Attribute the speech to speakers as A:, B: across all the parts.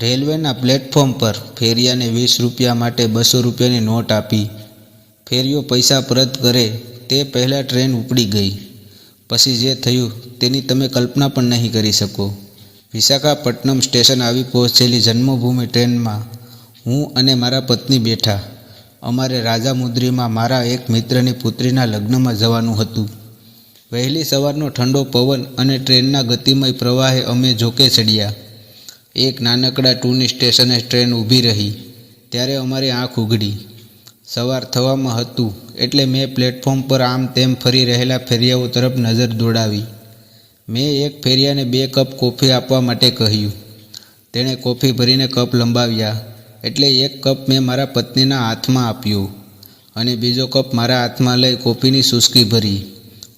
A: રેલવેના પ્લેટફોર્મ પર ફેરિયાને વીસ રૂપિયા માટે બસો રૂપિયાની નોટ આપી. ફેરિયો પૈસા પરત કરે તે પહેલાં ટ્રેન ઉપડી ગઈ. પછી જે થયું તેની તમે કલ્પના પણ નહીં કરી શકો. વિશાખાપટ્ટનમ સ્ટેશન આવી પહોંચેલી જન્મભૂમિ ટ્રેનમાં હું અને મારા પત્ની બેઠા. અમારે રાજામુદ્રીમાં મારા એક મિત્રની પુત્રીના લગ્નમાં જવાનું હતું. વહેલી સવારનો ઠંડો પવન અને ટ્રેનના ગતિમય પ્રવાહે અમે જોકે ચડ્યા. એક નાનકડા ટૂની સ્ટેશને ટ્રેન ઊભી રહી. ત્યારે અમારી આંખ ઉઘડી સવાર થવામાં હતું, એટલે મેં પ્લેટફોર્મ પર આમ તેમ ફરી રહેલા ફેરિયાઓ તરફ નજર દોડાવી. મેં એક ફેરિયાને બે કપ કોફી આપવા માટે કહ્યું. તેણે કોફી ભરીને કપ લંબાવ્યા, એટલે એક કપ મેં મારા પત્નીના હાથમાં આપ્યો અને બીજો કપ મારા હાથમાં લઈ કોફીની સુસ્કી ભરી.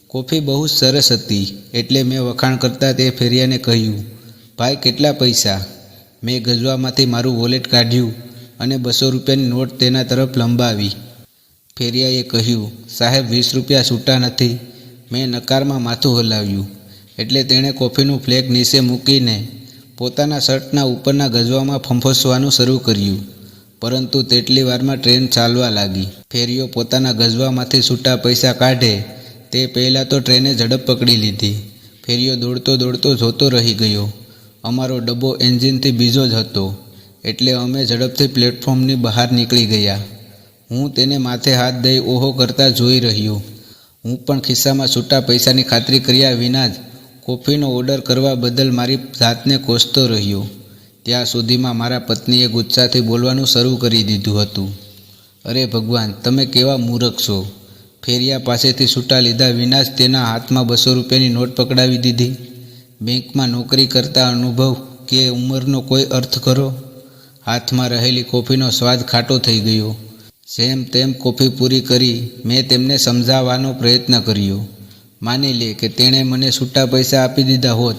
A: કોફી બહુ સરસ હતી, એટલે મેં વખાણ કરતાં તે ફેરિયાને કહ્યું ભાઈ, કેટલા પૈસા? મેં ગજવામાંથી મારું વોલેટ કાઢ્યું અને બસો રૂપિયાની નોટ તેના તરફ લંબાવી. ફેરિયાએ કહ્યું, સાહેબ, વીસ રૂપિયા છૂટા નથી. મેં નકારમાં માથું હલાવ્યું, એટલે તેણે કોફીનું ફ્લેગ નીચે મૂકીને પોતાના શર્ટના ઉપરના ગજવામાં ફંફોસવાનું શરૂ કર્યું. પરંતુ તેટલી વારમાં ટ્રેન ચાલવા લાગી. ફેરીઓ પોતાના ગજવામાંથી છૂટા પૈસા કાઢે તે પહેલાં તો ટ્રેને ઝડપ પકડી લીધી. ફેરીઓ દોડતો દોડતો જોતો રહી ગયો. અમારો ડબ્બો એન્જિનથી બીજો જ હતો, એટલે અમે ઝડપથી પ્લેટફોર્મની બહાર નીકળી ગયા. હું તેને માથે હાથ દઈ ઓહો કરતા જોઈ રહ્યો. હું પણ ખિસ્સામાં છૂટા પૈસાની ખાતરી કર્યા વિના જ કોફીનો ઓર્ડર કરવા બદલ મારી જાતને કોસતો રહ્યો. ત્યાં સુધીમાં મારા પત્નીએ ગુસ્સાથી બોલવાનું શરૂ કરી દીધું હતું. અરે ભગવાન, તમે કેવા મૂરખ છો? ફેરિયા પાસેથી છૂટા લીધા વિના જ તેના હાથમાં બસો રૂપિયાની નોટ પકડાવી દીધી? બેંકમાં નોકરી કરતા અનુભવ કે ઉંમરનો કોઈ અર્થ કરો? હાથમાં રહેલી કોફીનો સ્વાદ ખાટો થઈ ગયો. જેમ તેમ કોફી પૂરી કરી મેં તેમને સમજાવવાનો પ્રયત્ન કર્યો. માની લે કે તેણે મને છૂટા પૈસા આપી દીધા હોત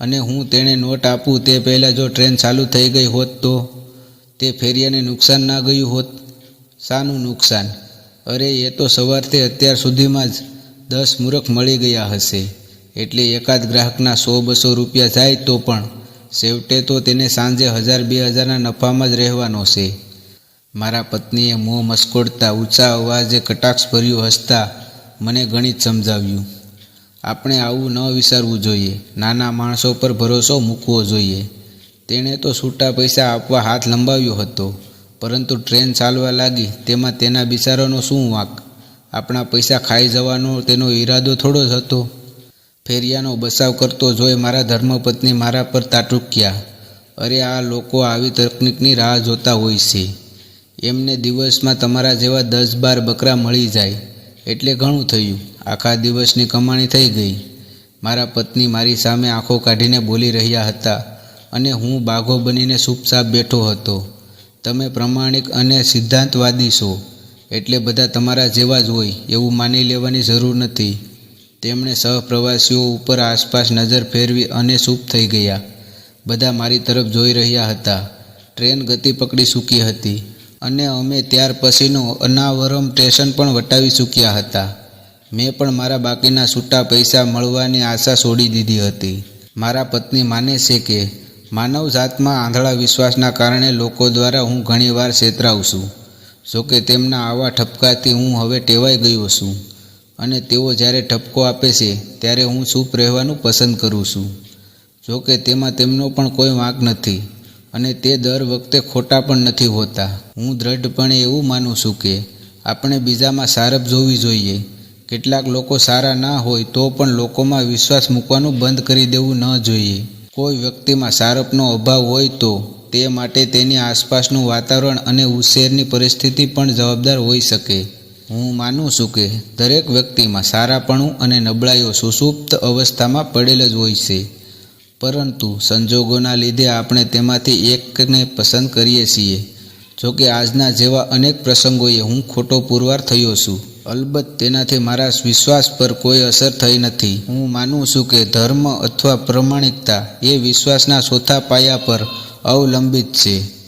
A: અને હું તેણે નોટ આપું તે પહેલાં જો ટ્રેન ચાલુ થઈ ગઈ હોત તો? તે ફેરિયાને નુકસાન ના ગયું હોત? શાનું નુકસાન? અરે એ તો સવારથી અત્યાર સુધીમાં જ દસ મૂરખ મળી ગયા હશે. એટલે એકાદ ગ્રાહકના સો બસો રૂપિયા જાય તો પણ છેવટે તો તેને સાંજે હજાર બે હજારના નફામાં જ રહેવાનો છે. મારા પત્નીએ મોં મસ્કોડતા ઊંચા અવાજે કટાક્ષભર્યું હસતા મને ગણિત સમજાવ્યું. આપણે આવું ન વિચારવું જોઈએ. નાના માણસો પર ભરોસો મૂકવો જોઈએ. તેણે તો છૂટા પૈસા આપવા હાથ લંબાવ્યો હતો, પરંતુ ટ્રેન ચાલવા લાગી તેમાં તેના બિચારાનો શું વાંક? આપણા પૈસા ખાઈ જવાનો તેનો ઈરાદો થોડો જ હતો. ફેરિયાનો બચાવ કરતો જોઈ મારા ધર્મપત્ની મારા પર તાટુક્યા અરે, આ લોકો આવી તકનિકની રાહ જોતા હોય છે. એમને દિવસમાં તમારા જેવા દસ બાર બકરા મળી જાય. એટલે ઘણું થયું. આખા દિવસની કમાણી થઈ ગઈ. મારા પત્ની મારી સામે આંખો કાઢીને બોલી રહ્યા હતા અને હું બાઘો બનીને ચૂપચાપ બેઠો હતો. તમે પ્રમાણિક અને સિદ્ધાંતવાદી છો. એટલે બધા તમારા જેવા જ હોય એવું માની લેવાની જરૂર નથી. તેમણે સહપ્રવાસીઓ ઉપર આસપાસ નજર ફેરવી અને ચૂપ થઈ ગયા. બધા મારી તરફ જોઈ રહ્યા હતા. ટ્રેન ગતિ પકડી ચૂકી હતી અને અમે ત્યાર પછીનું અનાવરમ સ્ટેશન પણ વટાવી ચૂક્યા હતા. મેં પણ મારા બાકીના છૂટા પૈસા મળવાની આશા છોડી દીધી હતી. મારા પત્ની માને છે કે, માનવ જાતમાં આંધળા વિશ્વાસના કારણે લોકો દ્વારા હું ઘણીવાર છેતરાઉં છું. જોકે તેમના આવા ઠપકાથી હું હવે ટેવાઈ ગયો છું. અને તેઓ જ્યારે ઠપકો આપે છે, ત્યારે હું ચૂપ રહેવાનું પસંદ કરું છું. જોકે તેમાં તેમનો પણ કોઈ વાંક નથી અને તે દર વખતે ખોટા પણ નથી હોતા. હું દ્રઢપણે એવું માનું છું કે આપણે બીજામાં સારપ જોવી જોઈએ. કેટલાક લોકો સારા ના હોય તો પણ લોકોમાં વિશ્વાસ મૂકવાનું બંધ કરી દેવું ન જોઈએ. કોઈ વ્યક્તિમાં સારપનો અભાવ હોય તો તે માટે તેની આસપાસનું વાતાવરણ અને ઉછેરની પરિસ્થિતિ પણ જવાબદાર હોઈ શકે. હું માનું છું કે દરેક વ્યક્તિમાં સારાપણું અને નબળાઈઓ સુસુપ્ત અવસ્થામાં પડેલ જ હોય છે. પરંતુ સંજોગોના લીધે આપણે તેમાંથી એકને પસંદ કરીએ છીએ. જોકે આજના જેવા અનેક પ્રસંગોએ હું ખોટો પુરવાર થયો છું. અલબત્ત તેનાથી મારા વિશ્વાસ પર કોઈ અસર થઈ નથી. હું માનું છું કે ધર્મ અથવા પ્રમાણિકતા એ વિશ્વાસના ચોથા પાયા પર અવલંબિત છે.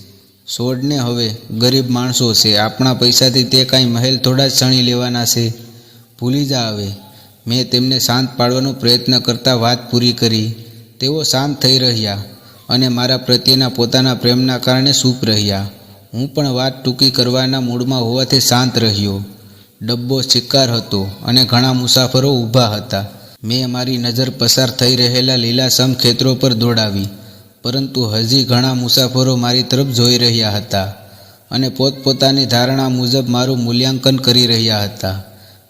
A: છોડને હવે ગરીબ માણસો છે. આપણા પૈસાથી તે કાંઈ મહેલ થોડા જ શણી લેવાના છે. ભૂલી જા હવે. મેં તેમને શાંત પાડવાનો પ્રયત્ન કરતા વાત પૂરી કરી. તેઓ શાંત થઈ રહ્યા અને મારા પ્રત્યેના પોતાના પ્રેમના કારણે સૂપ રહ્યા. હું પણ વાત ટૂંકી કરવાના મૂડમાં હોવાથી શાંત રહ્યો. ડબ્બો શિકાર હતો અને ઘણા મુસાફરો ઊભા હતા. મેં મારી નજર પસાર થઈ રહેલા લીલાસમ ખેતરો પર દોડાવી. પરંતુ હજી ઘણા મુસાફરો મારી તરફ જોઈ રહ્યા હતા અને પોતપોતાની ધારણા મુજબ મારું મૂલ્યાંકન કરી રહ્યા હતા.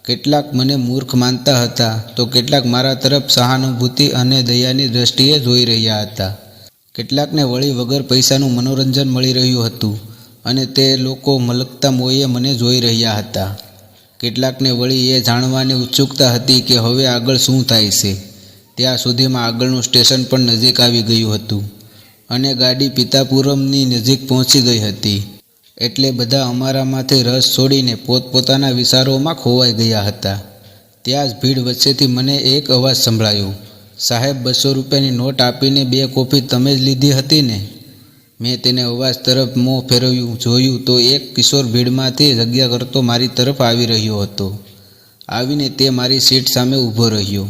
A: કેટલાક મને મૂર્ખ માનતા હતા તો કેટલાક મારા તરફ સહાનુભૂતિ અને દયાની દ્રષ્ટિએ જોઈ રહ્યા હતા. કેટલાકને વળી વગર પૈસાનું મનોરંજન મળી રહ્યું હતું અને તે લોકો મલકતા મોયે મને જોઈ રહ્યા હતા. કેટલાકને વળી એ જાણવાની ઉત્સુકતા હતી કે હવે આગળ શું થાય છે. ત્યાં સુધીમાં આગળનું સ્ટેશન પણ નજીક આવી ગયું હતું. અને ગાડી પિતાપુરમની નજીક પહોંચી ગઈ હતી. એટલે બધા અમારામાંથી રસ છોડીને પોતપોતાના વિચારોમાં ખોવાઈ ગયા હતા. ત્યાં જ ભીડ વચ્ચેથી મને એક અવાજ સંભળાયો. સાહેબ, બસો રૂપિયાની નોટ આપીને બે કોફી તમે જ લીધી હતી ને? મેં તેને અવાજ તરફ મોં ફેરવ્યું, જોયું તો એક કિશોર ભીડમાંથી જગ્યા કરતો મારી તરફ આવી રહ્યો હતો. આવીને તે મારી સીટ સામે ઊભો રહ્યો.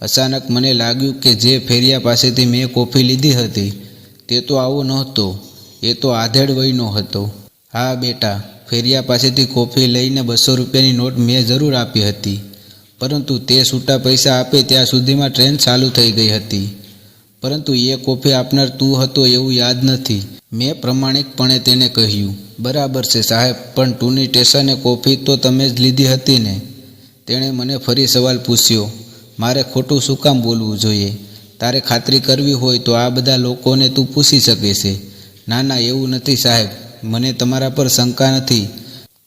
A: અચાનક મને લાગ્યું કે જે ફેરિયા પાસેથી મેં કોફી લીધી હતી. તે તો આવો નહોતો, એ તો આધેડ વયનો હતો. હા, બેટા, ફેરિયા પાસેથી કોફી લઈને બસો રૂપિયાની નોટ મેં જરૂર આપી હતી, પરંતુ તે છૂટા પૈસા આપે ત્યાં સુધીમાં ટ્રેન ચાલુ થઈ ગઈ હતી. પરંતુ એ કોફી આપનાર તું હતો એવું યાદ નથી. મેં પ્રમાણિકપણે તેને કહ્યું, બરાબર છે સાહેબ, પણ ટુની સ્ટેશને કોફી તો તમે જ લીધી હતી ને? તેણે મને ફરી સવાલ પૂછ્યો, મારે ખોટું શું કામ બોલવું જોઈએ? તારે ખાતરી કરવી હોય તો આ બધા લોકોને તું પૂછી શકે છે. ના ના એવું નથી સાહેબ. મને તમારા પર શંકા નથી.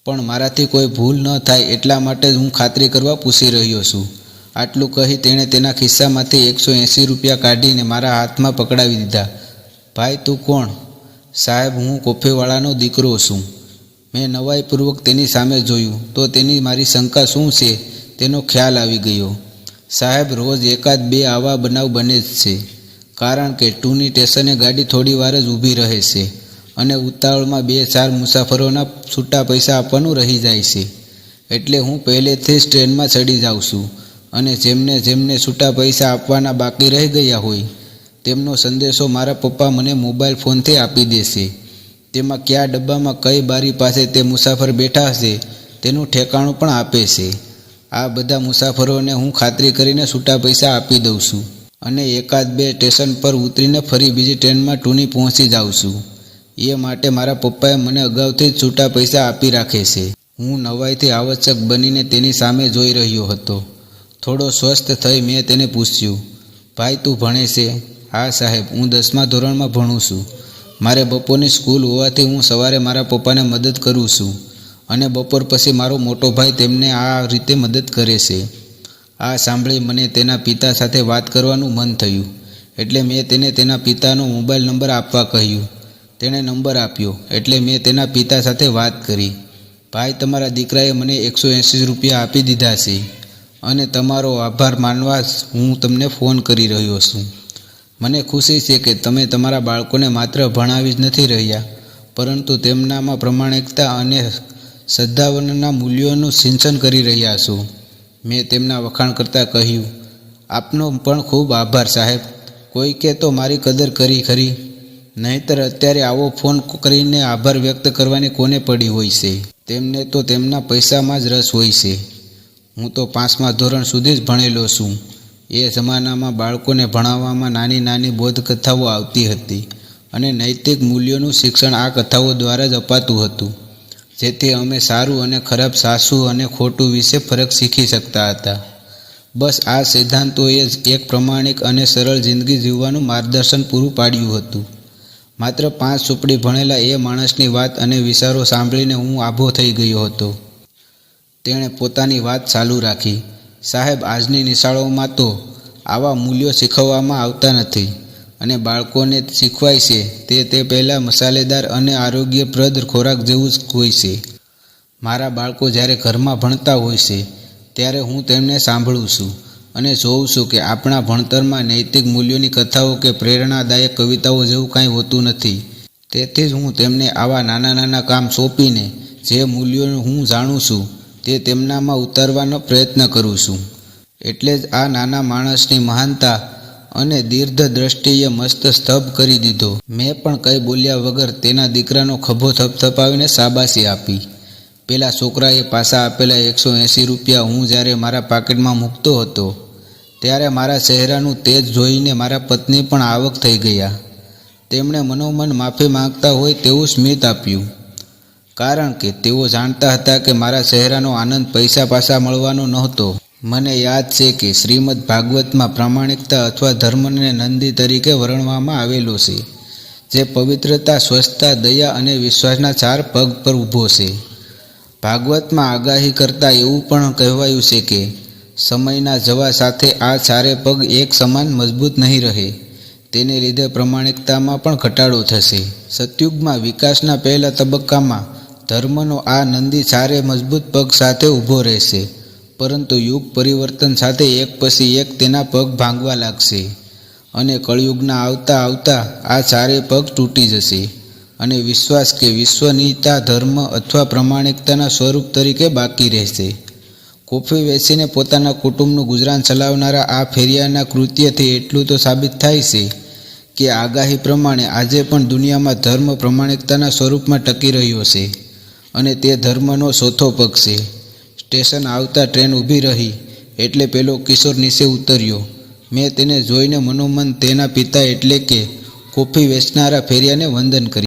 A: પણ મારાથી કોઈ ભૂલ ન થાય એટલા માટે જ હું ખાતરી કરવા પૂછી રહ્યો છું. આટલું કહી તેણે તેના ખિસ્સામાંથી એકસો એંસી રૂપિયા કાઢીને મારા હાથમાં પકડાવી દીધા. ભાઈ, તું કોણ? સાહેબ, હું કોફીવાળાનો દીકરો છું. મેં નવાઈપૂર્વક તેની સામે જોયું તો તેની મારી શંકા શું છે તેનો ખ્યાલ આવી ગયો. સાહેબ, રોજ એકાદ બે આવા બનાવ બને જ છે. કારણ કે ટુની સ્ટેશને ગાડી થોડી વાર જ ઊભી રહે છે અને ઉતાવળમાં બે ચાર મુસાફરોના છૂટા પૈસા આપવાનું રહી જાય છે. એટલે હું પહેલેથી જ ટ્રેનમાં ચડી જાઉં છું અને જેમને જેમને છૂટા પૈસા આપવાના બાકી રહી ગયા હોય, તેમનો સંદેશો મારા પપ્પા મને મોબાઈલ ફોનથી આપી દેશે તેમાં કયા ડબ્બામાં કઈ બારી પાસે તે મુસાફર બેઠા હશે, તેનું ઠેકાણું પણ આપે છે. આ બધા મુસાફરોને હું ખાતરી કરીને છૂટા પૈસા આપી દઉં છું અને એકાદ બે સ્ટેશન પર ઉતરીને ફરી બીજી ટ્રેનમાં ટૂની પહોંચી જાઉં છું. એ માટે મારા પપ્પાએ મને અગાઉથી જ છૂટા પૈસા આપી રાખે છે. હું નવાઈથી આવશ્યક બનીને તેની સામે જોઈ રહ્યો હતો. થોડો સ્વસ્થ થઈ મેં તેને પૂછ્યું, ભાઈ, તું ભણે છે? હા, સાહેબ, હું દસમા ધોરણમાં ભણું છું. મારે બપોરની સ્કૂલ હોવાથી હું સવારે મારા પપ્પાને મદદ કરું છું. અને બપોર પછી મારો મોટો ભાઈ તેમને આ રીતે મદદ કરે છે. આ સાંભળી મને તેના પિતા સાથે વાત કરવાનું મન થયું, એટલે મેં તેને તેના પિતાનો મોબાઈલ નંબર આપવા કહ્યું. તેણે નંબર આપ્યો, એટલે મેં તેના પિતા સાથે વાત કરી. ભાઈ, તમારા દીકરાએ મને એકસો એંસી રૂપિયા આપી દીધા છે અને તમારો આભાર માનવા હું તમને ફોન કરી રહ્યો છું. મને ખુશી છે કે તમે તમારા બાળકોને માત્ર ભણાવી જ નથી રહ્યા, પરંતુ તેમનામાં પ્રમાણિકતા અને સદ્ભાવનાના મૂલ્યોનું સિંચન કરી રહ્યા છો. મેં તેમના વખાણ કરતાં કહ્યું, આપનો પણ ખૂબ આભાર સાહેબ. કોઈ કે તો મારી કદર કરી ખરી. નહીંતર અત્યારે આવો ફોન કરીને આભાર વ્યક્ત કરવાની કોને પડી હોય છે? તેમને તો તેમના પૈસામાં જ રસ હોય છે. હું તો પાંચમા ધોરણ સુધી જ ભણેલો છું. એ જમાનામાં બાળકોને ભણાવવામાં નાની નાની બોધકથાઓ આવતી હતી અને નૈતિક મૂલ્યોનું શિક્ષણ આ કથાઓ દ્વારા જ અપાતું હતું. જેથી અમે સારું અને ખરાબ સાસુ અને ખોટું વિશે ફરક શીખી શકતા હતા. બસ આ સિદ્ધાંતોએ જ એક પ્રમાણિક અને સરળ જિંદગી જીવવાનું માર્ગદર્શન પૂરું પાડ્યું હતું. માત્ર પાંચ સુપડી ભણેલા એ માણસની વાત અને વિચારો સાંભળીને હું આભો થઈ ગયો હતો. તેણે પોતાની વાત ચાલુ રાખી. સાહેબ, આજની નિશાળોમાં તો આવા મૂલ્યો શીખવવામાં આવતા નથી. અને બાળકોને શીખવાય છે. તે તે પહેલાં મસાલેદાર અને આરોગ્યપ્રદ ખોરાક જેવું જ હોય છે. મારા બાળકો જ્યારે ઘરમાં ભણતા હોય છે, ત્યારે હું તેમને સાંભળું છું અને જોઉં છું કે આપણા ભણતરમાં નૈતિક મૂલ્યોની કથાઓ કે પ્રેરણાદાયક કવિતાઓ જેવું કાંઈ હોતું નથી. તેથી જ હું તેમને આવા નાના નાના કામ સોંપીને જે મૂલ્યો હું જાણું છું, તે તેમનામાં ઉતારવાનો પ્રયત્ન કરું છું. એટલે જ આ નાના માણસની મહાનતા અને દીર્ઘ દ્રષ્ટિએ મસ્ત સ્તભ કરી દીધો. મેં પણ કંઈ બોલ્યા વગર તેના દીકરાનો ખભો થપથપાવીને શાબાશી આપી. પેલા છોકરાએ પાછા આપેલા એકસો એંસી રૂપિયા હું જ્યારે મારા પાકેટમાં મૂકતો હતો, ત્યારે મારા ચહેરાનું તેજ જોઈને મારા પત્ની પણ આવક થઈ ગયા. તેમણે મનોમન માફી માંગતા હોય તેવું સ્મિત આપ્યું. કારણ કે તેઓ જાણતા હતા કે મારા ચહેરાનો આનંદ પૈસા પાછા મળવાનો નહોતો. મને યાદ છે કે શ્રીમદ ભાગવતમાં પ્રામાણિકતા અથવા ધર્મને નંદી તરીકે વર્ણવામાં આવેલો છે, જે પવિત્રતા, સ્વચ્છતા, દયા અને વિશ્વાસના ચાર પગ પર ઊભો છે. ભાગવતમાં આગાહી કરતાં એવું પણ કહેવાયું છે કે, સમયના જવા સાથે આ ચારે પગ એક સમાન મજબૂત નહીં રહે. તેને લીધે પ્રમાણિકતામાં પણ ઘટાડો થશે. સતયુગમાં વિકાસના પહેલા તબક્કામાં ધર્મનો આ નંદી ચારે મજબૂત પગ સાથે ઊભો રહેશે. પરંતુ યુગ પરિવર્તન સાથે એક પછી એક તેના પગ ભાંગવા લાગશે અને કળયુગના આવતા આવતા આ ચારે પગ તૂટી જશે અને વિશ્વાસ કે વિશ્વનીયતા ધર્મ અથવા પ્રમાણિકતાના સ્વરૂપ તરીકે બાકી રહેશે. કોફી વેચીને પોતાના કુટુંબનું ગુજરાન ચલાવનારા આ ફેરિયાના કૃત્યથી એટલું તો સાબિત થાય છે કે આગાહી પ્રમાણે આજે પણ દુનિયામાં ધર્મ પ્રમાણિકતાના સ્વરૂપમાં ટકી રહ્યો છે અને તે ધર્મનો ચોથો પગ છે. સ્ટેશન આવતા ટ્રેન ઊભી રહી એટલે પેલો કિશોર નીચે ઉતર્યો. મેં તેને જોઈને મનોમન તેના પિતા એટલે કે કોફી વેચનારા ફેરિયાને વંદન કર્યું.